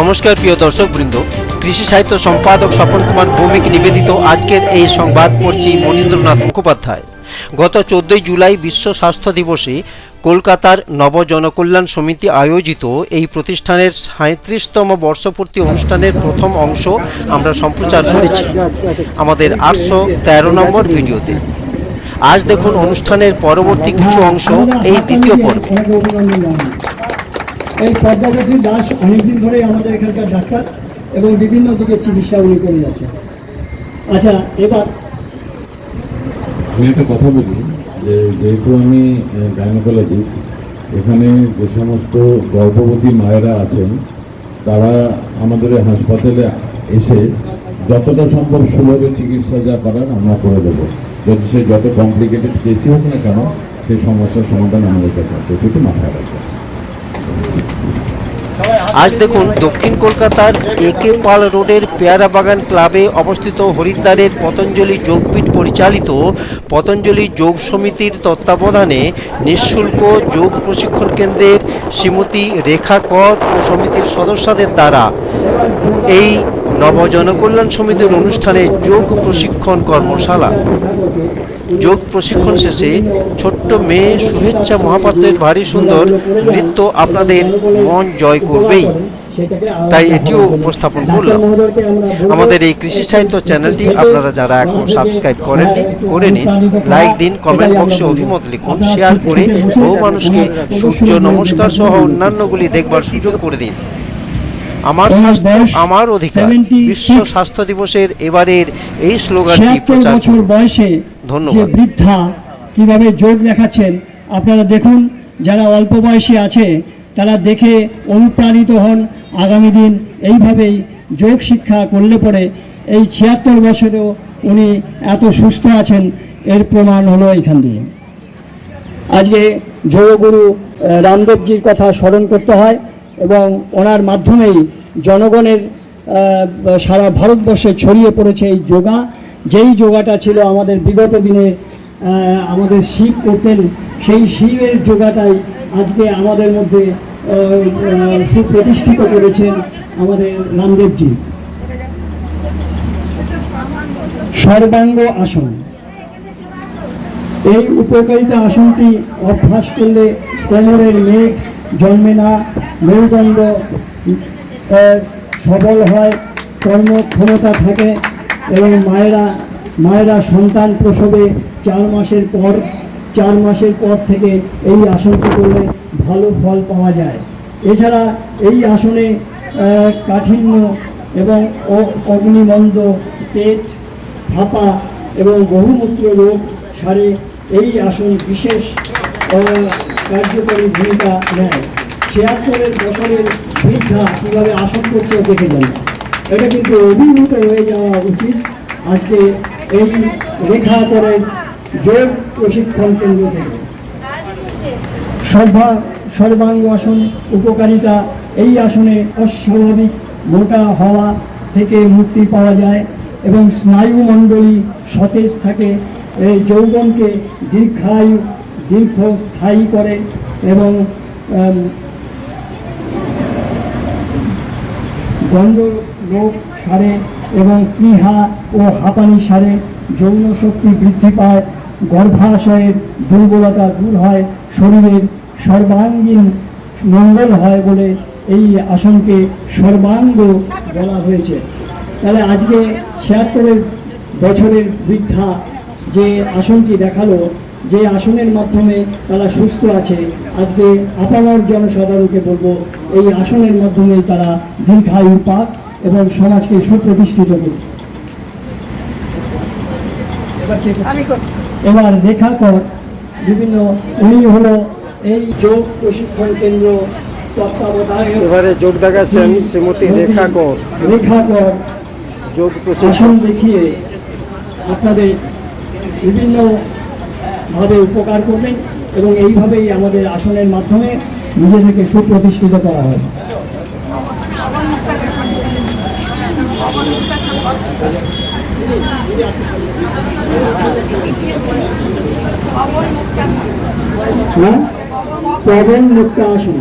নমস্কার প্রিয় দর্শক বৃন্দ কৃষি সাহিত্য সম্পাদক স্বপন কুমার ভৌমিক নিবেদিত আজকের এই সংবাদ পড়ছি মনীন্দ্রনাথ মুখোপাধ্যায়। গত চোদ্দই জুলাই বিশ্ব স্বাস্থ্য দিবসে কলকাতার নবজনকল্যাণ সমিতি আয়োজিত এই প্রতিষ্ঠানের সাঁত্রিশতম বর্ষপূর্তি অনুষ্ঠানের প্রথম অংশ আমরা সম্প্রচার করেছি। আমাদের আটশো তেরো নম্বর ভিডিওতে। আজ দেখুন অনুষ্ঠানের পরবর্তী কিছু অংশ এই দ্বিতীয় পর্বে। এই পদ্মাবতী দাস অনেকদিন ধরে আমাদের এখানকার ডাক্তার এবং বিভিন্ন দিকে চিকিৎসা উনি করে যাচ্ছেন। আচ্ছা এবার আমি একটা কথা বলি, যে যেহেতু আমি গাইনোকোলজিস্ট এখানে যে সমস্ত গর্ভবতী মায়েরা আছেন, তারা আমাদের হাসপাতালে এসে যতটা সম্ভব সুলভে চিকিৎসা যা করার আমরা করে দেবো। যদি সে যত কমপ্লিকেটেড কেসই হোক না কেন সেই সমস্যার সমাধান আমাদের কাছে আছে, এটুকু মাথায় রাখবে আজ দেখুন, দক্ষিণ কলকাতার একে পাল রোডের পেয়ারা বাগান ক্লাবে অবস্থিত হরিদ্বারের পতঞ্জলি যোগপীঠ পরিচালিত পতঞ্জলি যোগ সমিতির তত্ত্বাবধানে নিঃশুল্ক যোগ প্রশিক্ষণ কেন্দ্রের শ্রীমতী রেখা কর ও সমিতির সদস্যদের দ্বারা এই নবজনকল্যাণ সমিতির অনুষ্ঠানে যোগ প্রশিক্ষণ কর্মশালা। যোগ প্রশিক্ষণ শেষে ছোট্ট মেয়ে শুভেচ্ছা মহাপাত্রের ভারী সুন্দর নৃত্য আপনাদের মন জয় করবেই। তাই এটিও উপস্থাপন করলাম। আমাদের এই কৃষি সাহিত্য চ্যানেলটি আপনারা যারা এখন সাবস্ক্রাইব করেন করে নিন লাইক দিন কমেন্ট বক্সে অভিমত লিখুন শেয়ার করে বহু মানুষকে সূর্য নমস্কার সহ অন্যান্যগুলি দেখবার সুযোগ করে দিন। আমার স্বাস্থ্য আমার অধিকার। বিশ্ব স্বাস্থ্য দিবসের এবারের এই স্লোগানটি প্রচার বয়সে যে বৃদ্ধা কীভাবে যোগ দেখাচ্ছেন, আপনারা দেখুন, যারা অল্প বয়সী আছে, তারা দেখে অনুপ্রাণিত হন, আগামী দিন এইভাবেই যোগ শিক্ষা করলে পরে এই ছিয়াত্তর বছরেও উনি এত সুস্থ আছেন, এর প্রমাণ হলো এখান দিয়ে। আজকে যোগগুরু রামদেবজির কথা স্মরণ করতে হয় এবং ওনার মাধ্যমেই জনগণের সারা ভারতবর্ষে ছড়িয়ে পড়েছে এই যোগা। যেই যোগাটা ছিল আমাদের বিগত দিনে আমাদের শিব করতেন, সেই শিবের যোগাটাই আজকে আমাদের মধ্যে সুপ্রতিষ্ঠিত করেছেন আমাদের রামদেবজি। সর্বাঙ্গ আসন। এই উপকারিতা আসনটি অভ্যাস করলে কোমরের মেঘ জন্মে না, মেরুদণ্ড সবল হয়, কর্মক্ষমতা থাকে এবং মায়েরা মায়েরা সন্তান প্রসবে চার মাসের পর, চার মাসের পর থেকে এই আসনটি করলে ভালো ফল পাওয়া যায়। এছাড়া এই আসনে কাঠিন্য এবং অগ্নিমন্দ পেট ফাঁপা এবং বহুমূত্র রোগ সারে এই আসন বিশেষ কার্যকরী ভূমিকা নেয়। ছিয়াত্তরের বছরের বৃদ্ধা কীভাবে আসন করছে, দেখে যান। এটা কিন্তু অভিভূত হয়ে যাওয়া উচিত। আজকে এই রেখা করে যোগ প্রশিক্ষণ কেন্দ্র থেকে। সর্বা সর্বাঙ্গ আসন উপকারিতা এই আসনে অস্বাভাবিক মোটা হওয়া থেকে মুক্তি পাওয়া যায় এবং স্নায়ুমণ্ডলী সতেজ থাকে। এই যৌবনকে দীর্ঘায়ু দীর্ঘ স্থায়ী করে এবং আম, রোগ সারে এবং প্লীহা ও হাঁপানি সারে যৌন শক্তি বৃদ্ধি পায় গর্ভাশয়ের দুর্বলতা দূর হয়, শরীরের সর্বাঙ্গীন মঙ্গল হয় বলে এই আসনকে সর্বাঙ্গ বলা হয়েছে। তাহলে আজকে ছিয়াত্তরের বছরের বৃদ্ধা যে আসনটি দেখাল, যে আসনের মাধ্যমে তারা সুস্থ আছে, আজকে আপামর জনসাধারণকে বলব, এই আসনের মাধ্যমে তারা দীর্ঘায়ু পাক এবং সমাজকে সুপ্রতিষ্ঠিত করুক এবার রেখা কর বিভিন্ন উনি হলো এই যোগ প্রশিক্ষণ কেন্দ্র তত্ত্বাবধায়ক যোগ দেখাচ্ছেন শ্রীমতী রেখা কর রেখা কর যোগ দেখিয়ে আপনাদের বিভিন্ন ভাবে উপকার করবেন এবং এইভাবেই আমাদের আসনের মাধ্যমে নিজেদেরকে সুপ্রতিষ্ঠিত করা হয়। পবন মুক্তা আসন।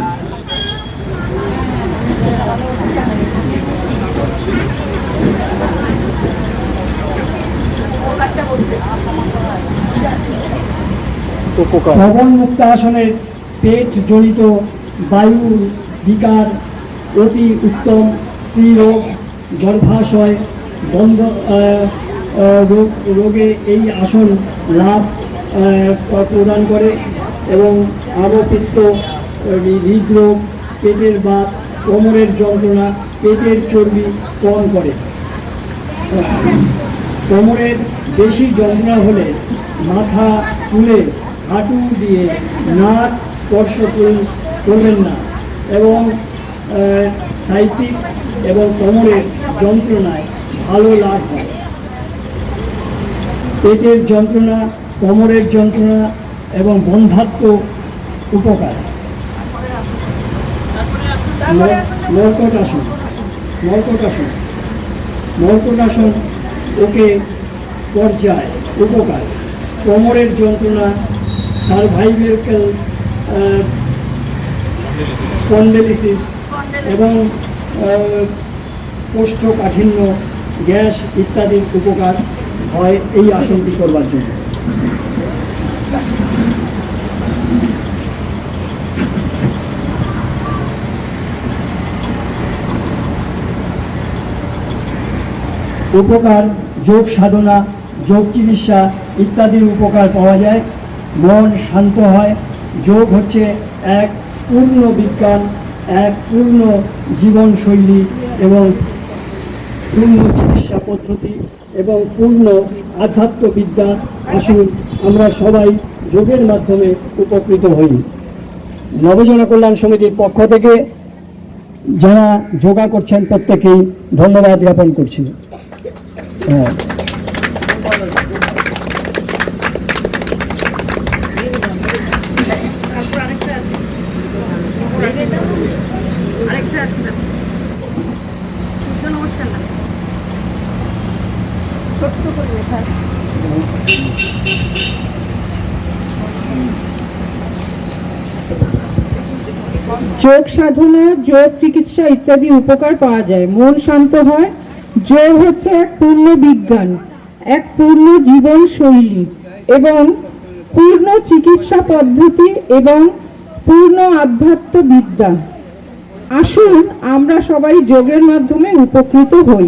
পবন মুক্ত আসনের পেট জড়িত বায়ু বিকার অতি উত্তম স্ত্রীরোগ গর্ভাশয়, বন্ধ রোগ, রোগে এই আসন লাভ প্রদান করে এবং আরপিত্ত হৃদরোগ, পেটের বাত কোমরের যন্ত্রণা, পেটের চর্বি কম করে। কোমরের বেশি যন্ত্রণা হলে মাথা তুলে হাঁটু দিয়ে নাক স্পর্শ করবেন না এবং সাইটিক এবং কোমরের যন্ত্রণায় ভালো লাভ হয়। পেটের যন্ত্রণা, কোমরের যন্ত্রণা এবং বন্ধাত্ম উপকার। মর্কট আসন মর্কট আসন মর্কট ওকে পর্যায়, উপকার। কোমরের যন্ত্রণা সার্ভাইভেল স্পন্ডেলিসিস এবং কোষ্ঠকাঠিন্য গ্যাস ইত্যাদির উপকার হয় এই আসনটি করবার জন্য। উপকার, যোগ সাধনা, যোগ চিকিৎসা ইত্যাদির উপকার পাওয়া যায়। মন শান্ত হয়। যোগ হচ্ছে এক পূর্ণ বিজ্ঞান এক পূর্ণ জীবনশৈলী এবং পূর্ণ চিকিৎসা পদ্ধতি এবং পূর্ণ আধ্যাত্মবিদ্যা আসুন আমরা সবাই যোগের মাধ্যমে উপকৃত হই। নবজনা কল্যাণ সমিতির পক্ষ থেকে যারা যোগা করছেন প্রত্যেকেই ধন্যবাদ জ্ঞাপন করছি। হ্যাঁ তারপর আরেকটা আছে আরেকটা আসন আছে সূর্য নমস্কার না ছোট্ট করে লেখা আছে। যোগ সাধনা, যোগ চিকিৎসা ইত্যাদি উপকার পাওয়া যায়। মন শান্ত হয়। যোগ হচ্ছে এক পূর্ণ বিজ্ঞান, এক পূর্ণ জীবন শৈলী এবং পূর্ণ চিকিৎসা পদ্ধতি এবং পূর্ণ আধ্যাত্ম বিদ্যা। আসুন, আমরা সবাই যোগের মাধ্যমে উপকৃত হই।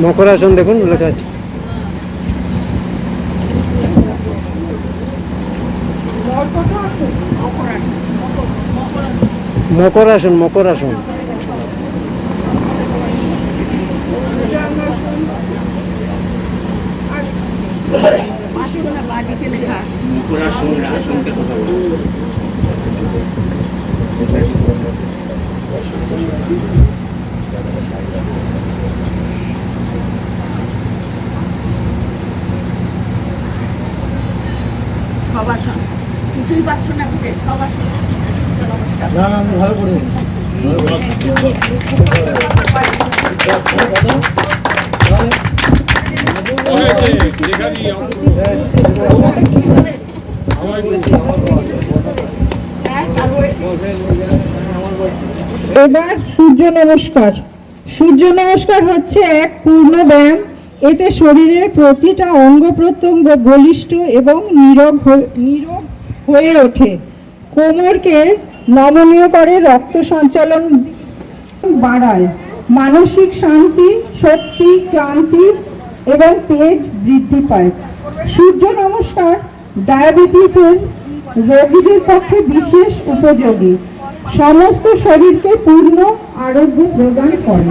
সাইডে ছোট করে লেখা আছে। মকর আসন মকর আসন। দেখুন লেখা আছে মকর আসন মকর আসন পাঁচশো না এবার সূর্য নমস্কার। সূর্য নমস্কার হচ্ছে এক পূর্ণ ব্যায়াম। এতে শরীরের প্রতিটা অঙ্গ প্রত্যঙ্গ বলিষ্ঠ এবং নীরব নীরব হয়ে ওঠে। কোমরকে নমনীয় করে রক্ত সঞ্চালন বাড়ায়। মানসিক শান্তি, শক্তি, ক্লান্তি এবং তেজ বৃদ্ধি পায়। সূর্য নমস্কার ডায়াবেটিসের রোগীদের পক্ষে বিশেষ উপযোগী। সমস্ত শরীরকে পূর্ণ আরোগ্য প্রদান করে।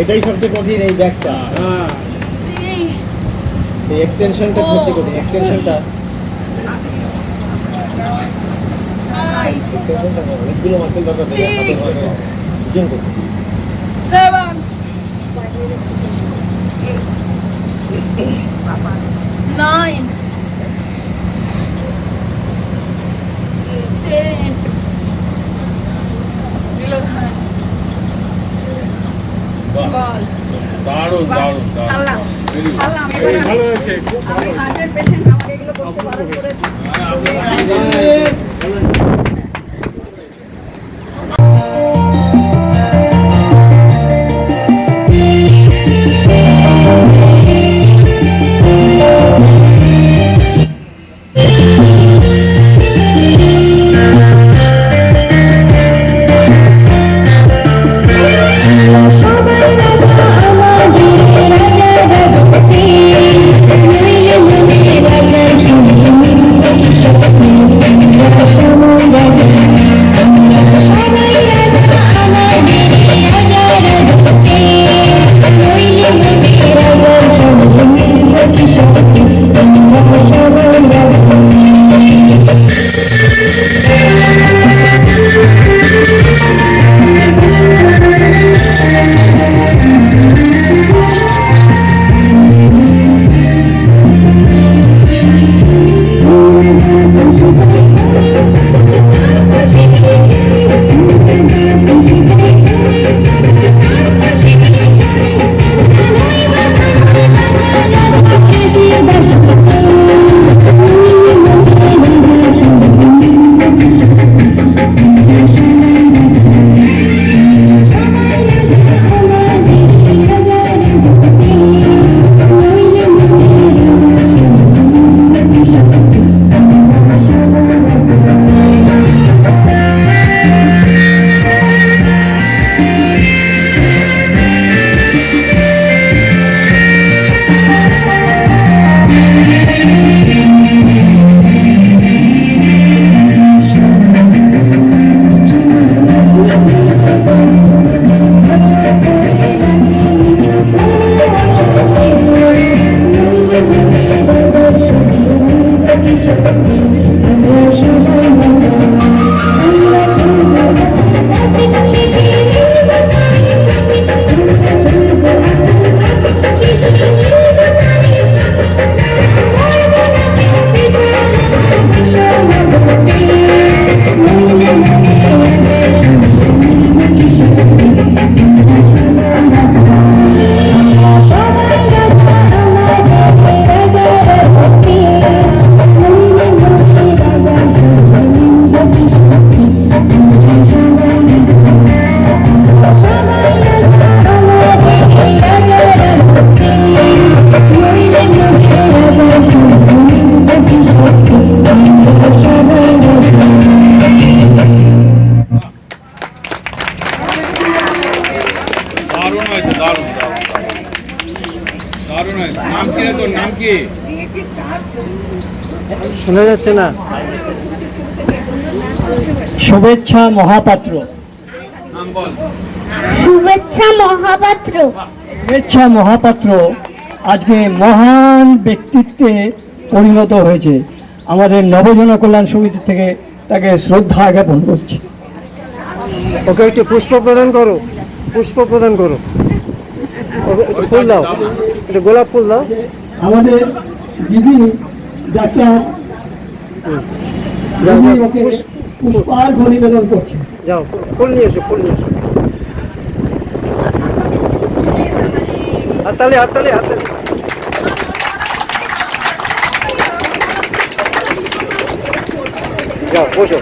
এটাই সবচেয়ে কঠিন এই ব্যাগটা। এই। এক্সটেনশনটা সবচেয়ে কঠিন এক্সটেনশনটা অনেকগুলো মাসেল দরকার. ওজন seven, nine, ছাড়লাম এবার আমি হার্টের শোনা যাচ্ছে না? শুভেচ্ছা মহাপাত্র। শুভেচ্ছা মহাপাত্র। শুভেচ্ছা মহাপাত্র আজকে মহান ব্যক্তিত্বে পরিণত হয়েছে। আমাদের নবজন কল্যাণ সমিতি থেকে তাকে শ্রদ্ধা জ্ঞাপন করছি। ওকে একটু পুষ্প প্রদান করো। পুষ্প প্রদান করো। ফুল দাও। একটু গোলাপ ফুল দাও। আমাদের দিদি পুষ্পার্ঘ নিবেদন করছে। যাও, ফুল নিয়ে এসো, ফুল নিয়ে এসো। হাততালি হাততালি হাততালি। যাও, বসো।